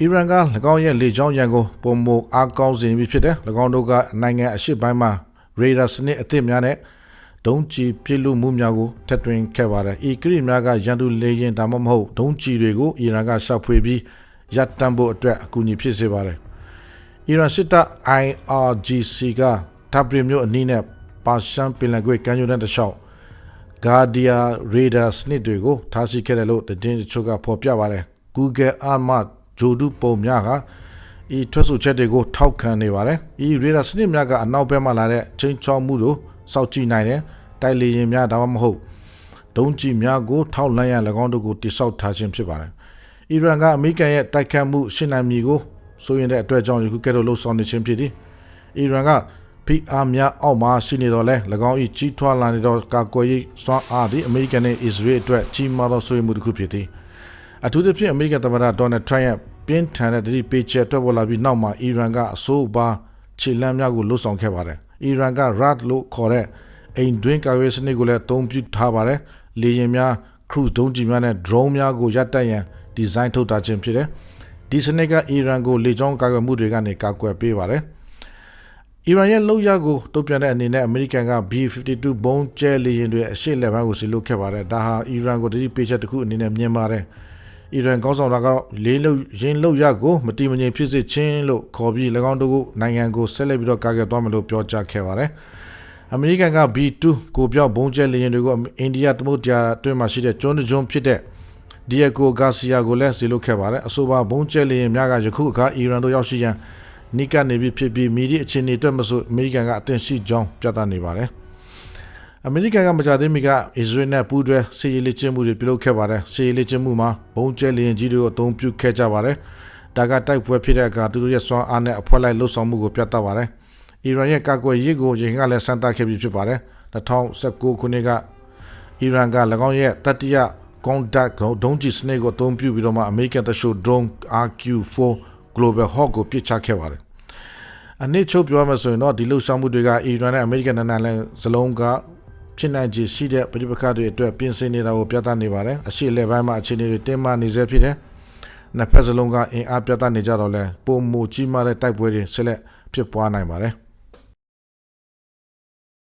အီရန်က၎င်းရဲ့လေကြောင်းရန်ကိုပုံမအားကောင်းစေပြီးဖြစ်တယ်၎င်းတို့ကနိုင်ငံအရှေ့ပိုင်းမှာရေဒါစနစ်အသစ်များနဲ့ဒုံးကျည်ပြစ်လူမှုများကိုထပ်တွင်ခဲ့ပါတယ်။ဤကရိများကရန်သူလေရင်ဒါမှမဟုတ်ဒုံးကျည်တွေကိုအီရန်ကရှောက်ဖွေပြီးရပ်တန့်ဖို့အတွက်အကူအညီဖြစ်စေပါတယ်။အီရန်စစ်တပ် IRGC ကတပ်ပရီမျိုးအနည်းနဲ့ပါရှန်ပင်လယ်ကွေ့ကမ်းခြေတန်းတစ်လျှောက် Guardia Radar စနစ်တွေကိုထားရှိခဲ့တယ်လို့တည်င်းတချို့ကဖော်ပြပါတယ်။ Google Arma ဂျိုဒုပုံများကဤထွက်ဆိုချက်တွေကိုထောက်ခံနေပါတယ်။ဤ radar စနစ်များကအနောက်ဘက်မှလာတဲ့ချင်းချောက်မှုတို့စောင့်ကြည့်နိုင်တယ်။တိုက်လေယာဉ်များဒါမှမဟုတ်ဒုံးကျည်များကိုထောက်လှမ်းရ၎င်းတို့ကိုတိစောက်ထားခြင်းဖြစ်ပါတယ်။အီရန်ကအမေရိကန်ရဲ့တိုက်ခတ်မှုရှင်းနိုင်မည်ကိုဆိုရင်တဲ့အတွက်ကြောင့်ယခုကဲ့သို့လှုပ်ဆောင်နေခြင်းဖြစ်သည်။အီရန်ကဖိအားများအောက်မှာရှိနေတော့လဲ၎င်း၏ကြီးထွားလာနေသောကာကွယ်ရေးစွမ်းအားသည်အမေရိကန်နဲ့အစ္စရေးအတွက်ကြီးမားသောဆွေးနွေးမှုတစ်ခုဖြစ်သည်။ အထူးသဖြင့်အမေရိကန်သမ္မတဒေါ်နယ်ထရန့်ရဲ့ပြင်းထန်တဲ့တတိပေးချက်ထွက်ပေါ်လာပြီးနောက်မှာအီရန်ကအဆိုးပါခြေလှမ်းများကိုလှုပ်ဆောင်ခဲ့ပါတယ်။အီရန်က RAD လို့ခေါ်တဲ့အိမ်တွင်းကာကွယ်စနစ်ကိုလည်းအသုံးပြုထားပါတယ်။လေယာဉ်များ cruise ဒုံးကျည်များနဲ့ drone များကိုရပ်တန့်ရန်ဒီဇိုင်းထုတ်ထားခြင်းဖြစ်တယ်။ဒီစနစ်ကအီရန်ကိုလေကြောင်းကာကွယ်မှုတွေကနေကာကွယ်ပေးပါတယ်။အီရန်ရဲ့လောက်ရကိုတုံ့ပြန်တဲ့အနေနဲ့အမေရိကန်က B52 ဘုံကျဲလေယာဉ်တွေအရှိလက်ပိုင်းကိုစီလုခဲ့ပါတယ်။ဒါဟာအီရန်ကိုတတိပေးချက်တစ်ခုအနေနဲ့မြင်ပါတယ်။ အီရန်ကောင်းဆောင်တာကတော့လေးလုံရင်းလုံရကိုမတိမငြိမ်ဖြစ်စေခြင်းလို့ခေါ်ပြီး၎င်းတို့ကနိုင်ငံကိုဆက်လက်ပြီးတော့ကာကွယ်သွားမယ်လို့ပြောကြားခဲ့ပါတယ်။အမေရိကန်က B2 ကိုပြောက်ဘုံကျဲလေယာဉ်တွေကိုအိန္ဒိယသမုဒ္ဒရာအတွင်းမှာရှိတဲ့ကျွန်းတကျွန်းဖြစ်တဲ့ဒီယကိုဂါစီယာကိုလည်းစီလုခဲ့ပါတယ်။အဆိုပါဘုံကျဲလေယာဉ်များကယခုအခါအီရန်တို့ရောက်ရှိရန်နိကနေပြီးဖြစ်ပြီးမီဒီအခြေအနေအတွက်မဆိုအမေရိကန်ကအသင့်ရှိကြောင်းပြသနေပါတယ်။ အမေရိကန်ကမကြသေးမီကအစ္စရေးနဲ့ပူးတွဲစစ်ရေးလေ့ကျင့်မှုတွေပြုလုပ်ခဲ့ပါတယ်စစ်ရေးလေ့ကျင့်မှုမှာဘုံကျဲလေယာဉ်ကြီးတွေကိုအသုံးပြုခဲ့ကြပါတယ်ဒါကတိုက်ပွဲဖြစ်တဲ့အခါသူတို့ရဲ့စွမ်းအားနဲ့အဖွဲ့လိုက်လှုပ်ဆောင်မှုကိုပြသပါတယ်အီရန်ရဲ့ကာကွယ်ရေးကိုရင်ကလည်းစမ်းသပ်ခဲ့ပြီးဖြစ်ပါတယ်2019ခုနှစ်ကအီရန်က၎င်းရဲ့တတိယ contact ဒုံးကျည်စနစ်ကိုအသုံးပြုပြီးတော့မှအမေရိကန်တရှို drone RQ4 Global Hawk ကိုပစ်ချခဲ့ပါတယ်အနည်းချုပ်ပြောမှဆိုရင်တော့ဒီလှုပ်ရှားမှုတွေကအီရန်နဲ့အမေရိကန်နိုင်ငံစလုံးက ဖြစ်နိုင်ခြေရှိတဲ့ပြည်ပခါတွေအတွက်ပြင်ဆင်နေတာကိုပြသနေပါတယ်အရှိလေပိုင်းမှာအခြေအနေတွေတင်းမာနေစေဖြစ်တယ်နှစ်ဖက်စလုံးကအင်အားပြသနေကြတော့လဲပုံမူကြီးမားတဲ့တိုက်ပွဲတွေဆက်လက်ဖြစ်ပွားနိုင်ပါတယ်